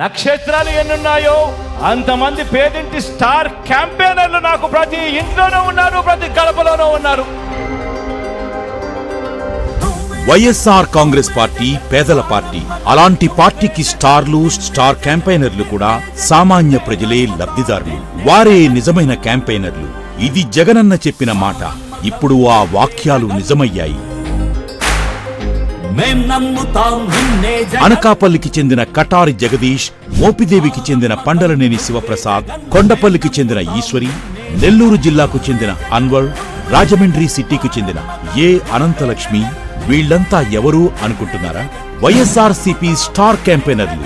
నక్షత్రాలు ఎన్నున్నాయో అంతమంది పేదింటి స్టార్ క్యాంపెయినర్లు నాకు ప్రతి ఇంట్లోనూ ఉన్నారు ప్రతి కడపలోనూ ఉన్నారు. వైఎస్ఆర్ కాంగ్రెస్ పార్టీ పేదల పార్టీ అలాంటి పార్టీకి స్టార్లు స్టార్ క్యాంపైనర్లు కూడా సామాన్య ప్రజలే లబ్ధిదారులు. వారే నిజమైన క్యాంపైనర్లు ఇది జగనన్న చెప్పిన మాట. ఇప్పుడు ఆ వాక్యాలు నిజమయ్యాయి. మేం నమ్ముతాం నిన్నే జగన్ అనకాపల్లికి చెందిన కటారి జగదీష్ మోపిదేవికి చెందిన పండలనేని శివప్రసాద్ కొండపల్లికి చెందిన ఈశ్వరి నెల్లూరు జిల్లాకు చెందిన అన్వర్ రాజమండ్రి సిటీకి చెందిన ఏ అనంతలక్ష్మి వీళ్ళంతా ఎవరు అనుకుంటున్నారా? వైఎస్ఆర్ సిపి స్టార్ క్యాంపెయినర్లు.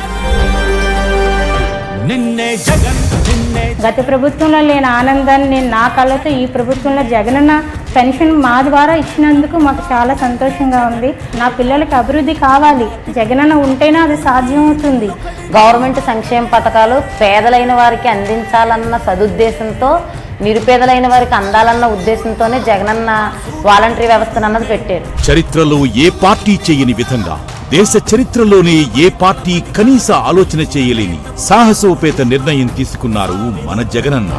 గత ప్రభుత్వంలో లేని ఆనందాన్ని నేను నా కళ్ళతో ఈ ప్రభుత్వంలో జగనన్న పెన్షన్ మా ద్వారా ఇచ్చినందుకు మాకు చాలా సంతోషంగా ఉంది. నా పిల్లలకి అభివృద్ధి కావాలి. జగనన్న ఉంటేనే అది సాధ్యమవుతుంది. గవర్నమెంట్ సంక్షేమ పథకాలు పేదలైన వారికి అందించాలన్న సదుద్దేశంతో నిరుపేదలైన వారికి అందాలన్న ఉద్దేశంతోనే జగనన్న వాలంటరీ వ్యవస్థను అన్నది పెట్టారు. చరిత్రలో ఏ పార్టీ చేయని విధంగా దేశ చరిత్రలోనే ఏ పార్టీ కనీస ఆలోచన చేయలేని సాహసోపేత నిర్ణయం తీసుకున్నారు మన జగనన్న.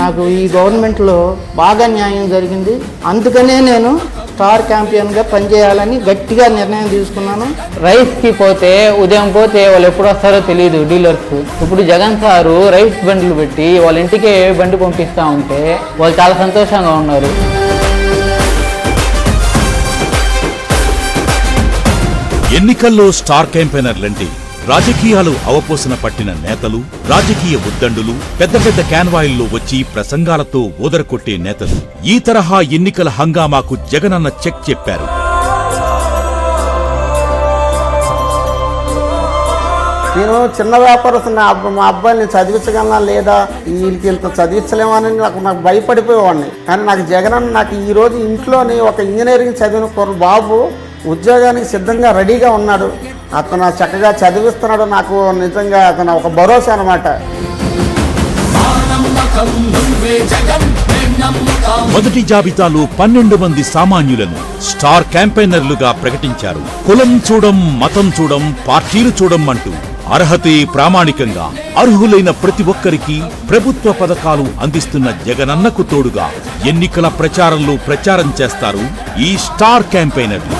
నాకు ఈ గవర్నమెంట్లో బాగా న్యాయం జరిగింది. అందుకనే నేను స్టార్ క్యాంపియన్గా పనిచేయాలని గట్టిగా నిర్ణయం తీసుకున్నాను. రైస్కి పోతే ఉదయం పోతే వాళ్ళు ఎప్పుడు వస్తారో తెలియదు డీలర్స్. ఇప్పుడు జగన్ సారు రైస్ బండ్లు పెట్టి వాళ్ళ ఇంటికే బండి పంపిస్తా ఉంటే వాళ్ళు చాలా సంతోషంగా ఉన్నారు. ఎన్నికల్లో స్టార్ క్యాంపెయినర్లంటే రాజకీయాలు అవపోసన పట్టిన నేతలు రాజకీయ ఉద్దండులు పెద్ద పెద్ద క్యాన్వాయిల్లో వచ్చి ప్రసంగాలతో ఊదరకొట్టే నేతలు. ఈ తరహా ఎన్నికల హంగామాకు జగనన్న చెక్ చెప్పారు. నేను చిన్న వ్యాపారస్తున్న మా అబ్బాయిని చదివించగలనా లేదా? వీళ్ళకి ఇంత చదివించలేమని నాకు నాకు భయపడిపోయేవాడిని. కానీ నాకు జగనన్న నాకు ఈరోజు ఇంట్లోని ఒక ఇంజనీరింగ్ చదివిన కుర్ర బాబు ఉద్యోగానికి సిద్ధంగా రెడీగా ఉన్నాడు. అతను చక్కగా చదివిస్తున్నాడు నాకు నిజంగా అతను ఒక భరోసా అనమాట మొదటి జాబితాలో పన్నెండు మంది సామాన్యులను స్టార్ క్యాంపెయినర్లుగా ప్రకటించారు. కులం చూడం మతం చూడం పార్టీలు చూడం అంటూ అర్హతే ప్రామాణికంగా అర్హులైన ప్రతి ఒక్కరికి ప్రభుత్వ పథకాలు అందిస్తున్న జగనన్నకు తోడుగా ఎన్నికల ప్రచారంలో ప్రచారం చేస్తారు ఈ స్టార్ క్యాంపెయినర్లు.